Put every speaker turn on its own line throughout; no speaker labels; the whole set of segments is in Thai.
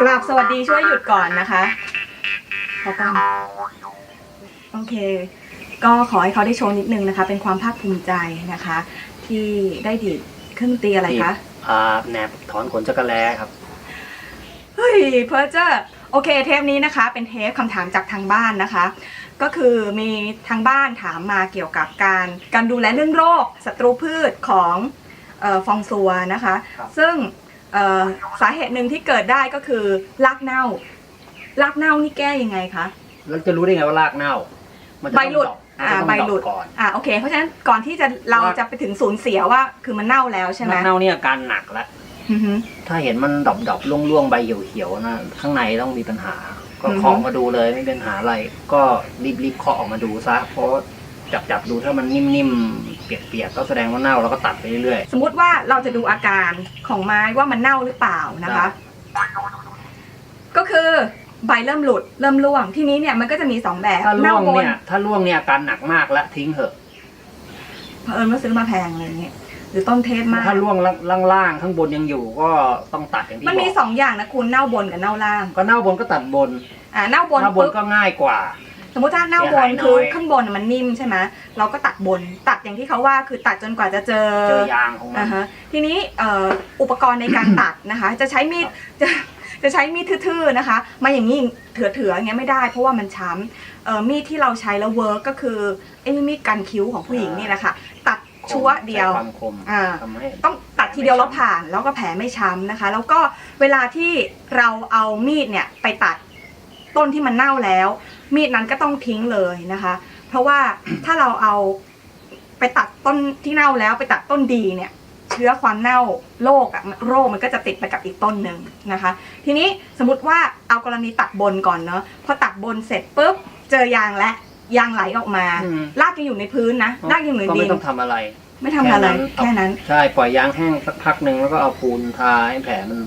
กราบสวัสดีช่วยหยุดก่อนนะคะขอกันโอเค ก็ขอให้เขาได้โชว์นิดนึงนะคะ เป็นความภาคภูมิใจนะคะ ที่ได้ดีดเครื่องดนตรีอะไรคะ
อ่าแหนบถอนขนจักรแล้ครับ
เฮ้ยเพอเจอร์โอเคเทปนี้นะคะเป็นเทปคำถามจากทางบ้านนะคะ ก็คือมีทางบ้านถามมาเกี่ยวกับการการดูแลเรื่องโรคศัตรูพืชของ เออฟองซัวนะคะ
ครับ
ซึ่งเอ่อสาเหตุหนึ่งที่เกิดได้ก็คือรากเน่ารากเน่านี่แก้ยังไงคะ
แล้วจะรู้ได้ไงว่ารากเน่า มันจะ
ใบ
ต้อง
หลุด
ดอก
อ่า
มันจะต้อง
ใบหลุด
ดอกก่อน
อ่าโอเค เพราะฉะนั้นก่อนที่จะเรา
ราก
จะไปถึงศูนย์เสียว่าคือมันเน่าแล้วใช่ไหม
รากเน่าเนี่ยอาการหนักแล้ว
อือฮึ
ถ้าเห็นมันดอบดอบๆร่วงๆใบเหี่ยวๆนะข้างในต้องมีปัญหา ก็
อือฮึ
เคาะมาดูเลยไม่เป็นปัญหาอะไร ก็รีบๆเคาะออกมาดูซะเพราะ จับจับๆดูถ้ามันนิ่มๆ เปียกๆ ก็แสดงว่าเน่าแล้วก็ตัดไปเรื่อย
สมมุติว่าเราจะดูอาการของไม้ว่ามันเน่าหรือเปล่านะคะ ก็คือใบเริ่มหลุดเริ่มร่วงที่นี้เนี่ยมันก็จะมีสองแบบ
ๆถ้าร่
เน่าว
ง
บน
เนี่ยถ้าร่วงเนี่ยอาการหนักมากแล้วทิ้งเถอะ
เผอิญว่าซื้อมาแพงอะไรเงี้ยหรือต้นเทพมาก
ถ้าร่วงล่างๆข้างบนยังอยู่ก็ต้องตัดอย่างที่
มัน
บ
มี
อก
สองอย่างนะคุณเน่าบนกับเน่าล่าง
ก็เน่าบนก็ตัดบน
อ่าเน่าบน
เน่าบน
ปุ๊บ
ก็ง่ายกว่า
สมมติถ้าเน่าบน
เสียหายน้อย
คือข้างบนน่ะมันนิ่มใช่ไหมเราก็ตัดบน ตัดอย่างที่เขาว่าคือตัดจนกว่าจะเจอ
เจอยางของมัน
อ่าฮะทีนี้เอ่ออุปกรณ์ในการตัดนะคะ จะใช้มีดจะจะใช้มีดทื่อๆนะคะ มาอย่างนี้เถื่อๆอย่างเงี้ยไม่ได้ เพราะว่ามันช้ำเอ่อมีดที่เราใช้แล้วเวิร์กก็คือไอ้มีดกันคิ้วของผู้หญิงนี่แหละค่ะตัดชั่วเดียว
ใช้ความคม
อ่า
ทำให้
ต้องตัดทีเดียวแล้วผ่านแล้วก็แผลไม่ช้ำนะคะ แล้วก็เวลาที่เราเอามีดเนี่ยไปตัดต้นที่มันเน่าแล้ว มีดนั้นก็ต้องทิ้งเลยนะคะ เพราะว่าถ้าเราเอาไปตัดต้นที่เน่าแล้วไปตัดต้นดีเนี่ย เชื้อความเน่าโรคอะโรคมันก็จะติดไปกับอีกต้นหนึ่งนะคะ ทีนี้สมมติว่าเอากรณีตัดบนก่อนเนาะพอตัดบนเสร็จปุ๊บเจอยางและยางไหลออกมา
อืม
รากยังอยู่ในพื้นนะรากยังอยู่ใน
ก็
ดิ
ไม่
น
ต้องทำอะไร
ไม่ทำอะไร
แค่
แค่
นั้
นั้น
นใช่ ปล่อยยางแห้งสักพักหนึ่งแล้วก็เอาปูนทาให้แผลมัน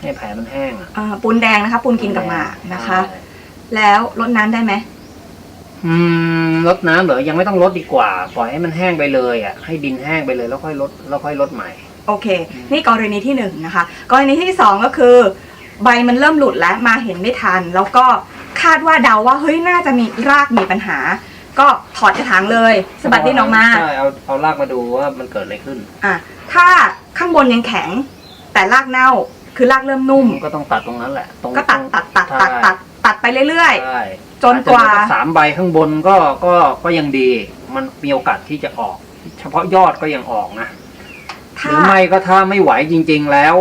ให้แผลมันแห้งอะ
อ่าปูนแดงนะคะปูนกินกับหมากนะคะ
ใช่
แล้วรดน้ำได้ไหม
อืมลดน้ำเหรอยังไม่ต้องลดดีกว่า ปล่อยให้มันแห้งไปเลยอะให้ดินแห้งไปเลยแล้วค่อยลดแล้วค่อยลดใหม่
โอเค นี่กรณีที่หนึ่งนะคะ กรณีที่สองก็คือ ใบมันเริ่มหลุดแล้วมาเห็นไม่ทัน แล้วก็คาดว่าเดาว่าเฮ้ยน่าจะมีรากมีปัญหา ก็ถอดกระถางเลยสะบัดดินออกมา
ใช่เอาเอารากมาดูว่ามันเกิดอะไรขึ้น
อะถ้าข้างบนยังแข็ง แต่รากเน่าคือรากเริ่มนุ่ม
ก็ต้องตัดตรงนั้นแหละตรง
ก็ตัดตัดตัดตัดตัด ตัดไปเรื่อย
ใช่
จนกว่า
อจจะเหลือสามใบข้างบนก็ก็ก็ยังดี มันมีโอกาสที่จะออก เฉพาะยอดก็ยังออกนะ
ๆ
ห
ถ้า
รือไม่ก็ถ้าไม่ไหวจริง ๆ แล้ว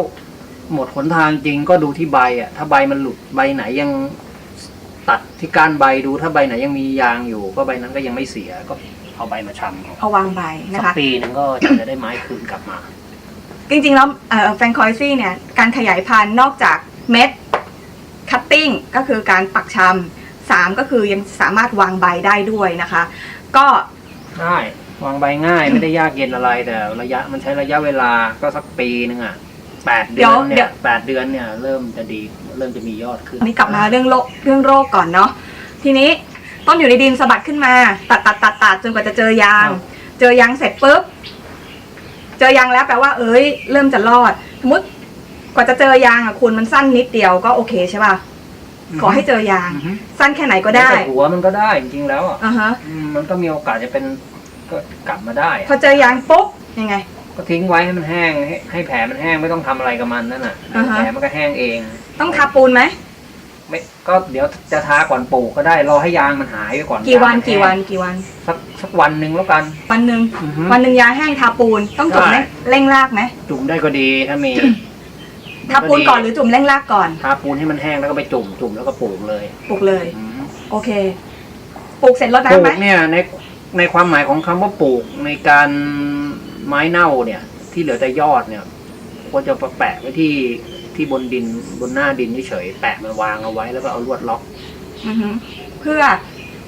หมดหนทางจริงก็ดูที่ใบอะ ถ้าใบมันหลุดใบไหนยังตัดที่ก้านใบดูถ้าใบไหนยังมียางอยู่ ก็ใบนั้นก็ยังไม่เสียก็เอาใบมาชำเอา
เอาวางใบนะ
สัก
คะ
ปีหนึงก็จะได้ไม้คืนกลับมา
จริงๆ แล้วแฟนคอยซี่เนี่ยการขยายพันธุ์นอกจากเม็ด คัตติ้งก็คือการปักชำสามก็คือยังสามารถวางใบได้ด้วยนะคะ ก็
ได้วางใบง่ายไม่ได้ยากเย็นอะไรแต่ระยะมันใช้ระยะเวลาก็สักปีหนึงอะแปดเดือนเนี่ยแปดเดือนเนี่ยเริ่มจะดีเริ่มจะมียอดขึ้น
อันนี้กลับมาเรื่องโรคเรื่องโรคก่อนเนาะทีนี้ต้นอยู่ในดินสะบัดขึ้นมา ตัดตัดตัดตัดจนกว่าจะเจอยาง
ครับ
เจอยางเสร็จปุ๊บเจอยางแล้วแปลว่า เอ้ย เริ่มจะรอดสมมติ กว่าจะเจอยางอะคุณมันสั้นนิดเดียวก็โอเคใช่ป่ะขอให้เจอยาง
อือฮึ
สั้นแค่ไหนก็ได้
แต่หัวมันก็ได้จริงๆแล้วอะ
อ่าฮะ
อืมมันก็มีโอกาสจะเป็นก็กลับมาได้
พอเจอยางปุ๊บยังไง
ก็ทิ้งไว้ให้มันแห้งให้ให้แผลมันแห้งไม่ต้องทำอะไรกับมันนั่นน่ะ
อ่าฮะ
แผลมันก็แห้งเอง
ต้องทาปูนไหม
ไม่ก็เดี๋ยวจะทาก่อนปลูกก็ได้รอให้ยางมันหายไปก่อน
กี่วัน
ยางมั
กี่วัน
แห้ง
กี่วัน
สักสักวันหนึ่งแล้วกัน
วันหนึ่ง
อือฮึ
วันหนึ่งยาแห้งทาปูนต้องจุ่ม
ใช่
เร่งเร่งรากไหม
จุ่มได้ก็ดีถ้ามี
ทาปูนก่อนหรือจุ่มเร่งรากก่อน
ทาปูนให้มันแห้งแล้วก็ไปจุ่มจุ่มแล้วก็ปลูกเลย
ปลูกเลย
อืม
โอเคปลูกเสร็จรด
ปลู
น้ำไหม
กเนี่ยในในความหมายของคำว่าปลูกในการไม้เน่าเนี่ย ที่เหลือแต่ยอดเนี่ยควรจะแปะไว้ที่ที่บนดินบนหน้าดินเฉยๆแปะมาวางเอาไว้แล้วก็เอาลวดล็อก
อือฮึเพื่อ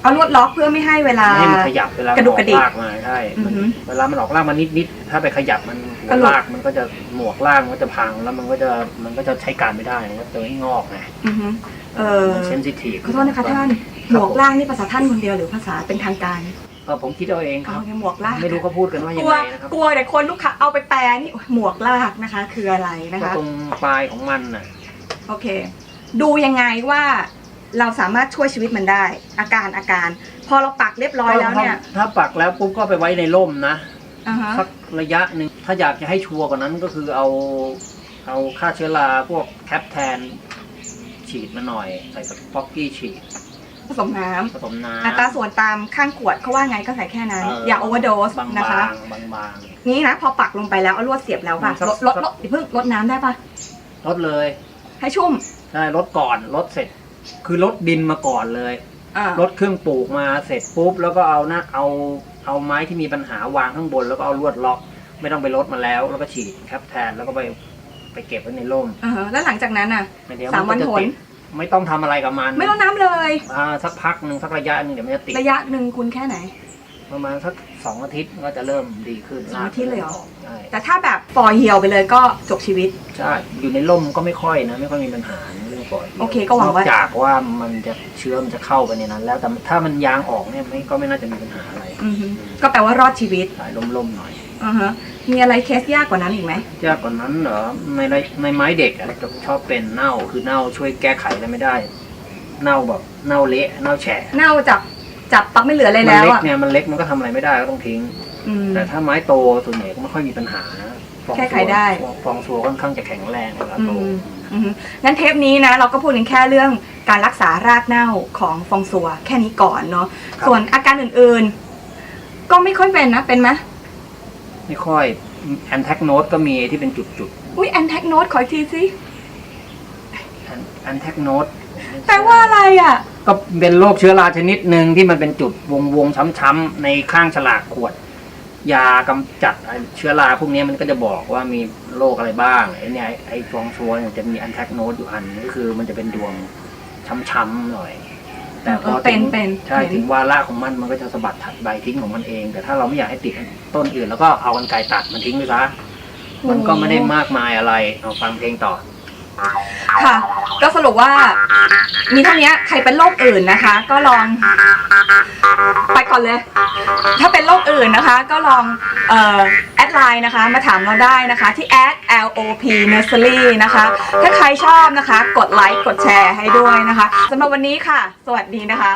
เอาลวดล็อกเพื่อไม่ให้เวลา
ไม่ให้มันขยับเวลาก
ระดุกกระดิก
ออลากมาใช่มัน
อือฮึ
เวลามันออกลากมานิดๆถ้าไปขยับมันหั
กระ
ว
หลุด
ลากมันก็จะหมวกล่างมันก็จะพังแล้วมันก็จะมันก็จะใช้การไม่ได้มันก็จะไม่งอกไง
อือฮึเออ
มันเซนซิทีฟ
ขอโทษนะคะท่านหมวกล่างนี่ภาษาท่านคนเดียวหรือภาษาเป็นทางการ
เออผมคิดเอาเองค
เอา
รับ
ไงหมวกลาก
ไม่รู้เขาพูดกันว่ายั
ก
ง
ลัว
ไงนะครับ
กลัวแต่คนลูกค้าเอาไปแปลนี่หมวกลากนะคะ คืออะไรนะ
ก็
คะ
ตรงปลายของมันน่ะ
โอเค ดูยังไงว่า เราสามารถช่วยชีวิตมันได้ อาการอาการ พอเราปักเรียบร้อยแล้วเนี่ย
ถ้าปักแล้วปุ๊บก็ไปไว้ในร่มนะ
อ่าฮะ
สักระยะหนึ่งถ้าอยากจะให้ชัวร์กว่านั้นก็คือเอา เอาฆ่าเชื้อราพวกแคปแทน ฉีดมาหน่อย ใส่สป็อกกี้ฉีด
ผสมน้ำ
ผสมน้ำ
อัตราส่วนตามข้างขวดเขาว่าไงก็ใส่แค่นั้น อย่าโอเวอร์โดส
บางๆ
นะคะ
บางบาง
นี่นะพอปักลงไปแล้วเอาลวดเสียบแล้วป่ะ
สัก
ลดลด
สัก
ลดอย่าเพิ่งลดน้ำได้ป่ะ
ๆลดเลย
ให้ชุ่ม
ใช่ลดก่อนลดเสร็จ คือลดดินมาก่อนเลย
อ่า
ลดเครื่องปลูกมาเสร็จปุ๊บแล้วก็เอานะเอาเอาไม้ที่มีปัญหาวางข้างบน แล้วก็เอาลวดล็อก ไม่ต้องไปลดมาแล้ว แล้วก็ฉีดแคปแทนแล้วก็ไปไปเก็บไว้ในร่ม
อ่าฮะแล้วหลังจากนั้นอะ
เดี๋ยว
สามวัน
จะ
ผล
ติดไม่ต้องทำอะไรกับมัน
ไม่ต้องน้ำเลย
อ่าสักพักหนึ่งสักระยะหนึ่งเดี๋ยวมันจะติด
ระยะหนึ่งคุณแค่ไหน
ประมาณสักสองอาทิตย์ก็จะเริ่มดีขึ้น
สองอาทิตย์เลยเหรอ
ใช่
แต่ถ้าแบบปล่อยเหี่ยวไปเลยก็จบชีวิต
ใช่อยู่ในร่มก็ไม่ค่อยนะ ไม่ค่อยมีปัญหาเรื่องปล่อย
โอเคก็หวังว่า
นอจากว่ามันจะเชื้อมันจะเข้าไปในนั้น แล้วแต่ถ้ามันยางออกเนี่ยไม่ก็ไม่น่าจะมีปัญหาอะไร
อือฮึก็แปลว่ารอดชีวิต
สายล่มๆหน่อย
อ่าฮะมีอะไรเคสยากกว่านั้นอีกไหม
ยากกว่านั้นเหรอในในในไม้เด็กอะจะชอบเป็นเน่าคือเน่าช่วยแก้ไขอะไรไม่ได้ เน่าแบบเน่าเละเน่าแฉะ
เน่าจับ จับปักไม่เหลืออะไร
มัน
แล้ว
เล็ก
อะ
เนี่ยมันเล็กมันก็ทำอะไรไม่ได้ก็ต้องทิ้ง
อืม
แต่ถ้าไม้โตส่วนใหญ่ก็ไม่ค่อยมีปัญหาฟอง
แก้ไขได้
ฟองซัวค่อนข้างจะแข็งแรงเวลา
อื
โต
มอืมงั้นเทปนี้นะ เราก็พูดกันแค่เรื่องการรักษารากเน่าของฟองซัวแค่นี้ก่อนเนาะส่วนอาการอื่นๆ ก็ไม่ค่อยเป็นนะ เป็นไหม
ไม่ค่อยแอนแทกโนตก็มีที่เป็นจุด
อุ้ยแอนแทกโนตขออีกทีสิ
ๆแอนแทกโนต
แปลว่าอะไรอะ
ก็เป็นโรคเชื้อราชนิดหนึ่งที่มันเป็นจุดวงวงๆช้ำๆในข้างฉลากขวด ยากำจัดไอ้เชื้อราพวกนี้มันก็จะบอกว่ามีโรคอะไรบ้างไอ้เนี่ยไอ้ไอ้ฟองชัวเนี่ยจะมีอันแทกโนตอยู่อันก็คือมันจะเป็นดวงช้ำๆหน่อย แต่พอ
เออเป็น
ถึง
เป็น
ใช่
เห็น
ถึงวาระของมันมันก็จะสะบัดถัดใบทิ้งของมันเอง แต่ถ้าเราไม่อยากให้ติดต้นอื่น แล้วก็เอากันไกรตัดมันทิ้งไปซะมันก็ไม่ได้มากมายอะไรเอาฟังเพลงต่อ
ค่ะ ก็สรุปว่า มีเท่านี้ใครเป็นโรคอื่นนะคะ ก็ลอง ไปก่อนเลย ถ้าเป็นโรคอื่นนะคะ ก็ลองเอ่อแอดไลน์นะคะ มาถามเราได้นะคะ ที่ add lop nursery นะคะ ถ้าใครชอบนะคะ กดไลค์กดแชร์ให้ด้วยนะคะสำหรับวันนี้ค่ะ สวัสดีนะคะ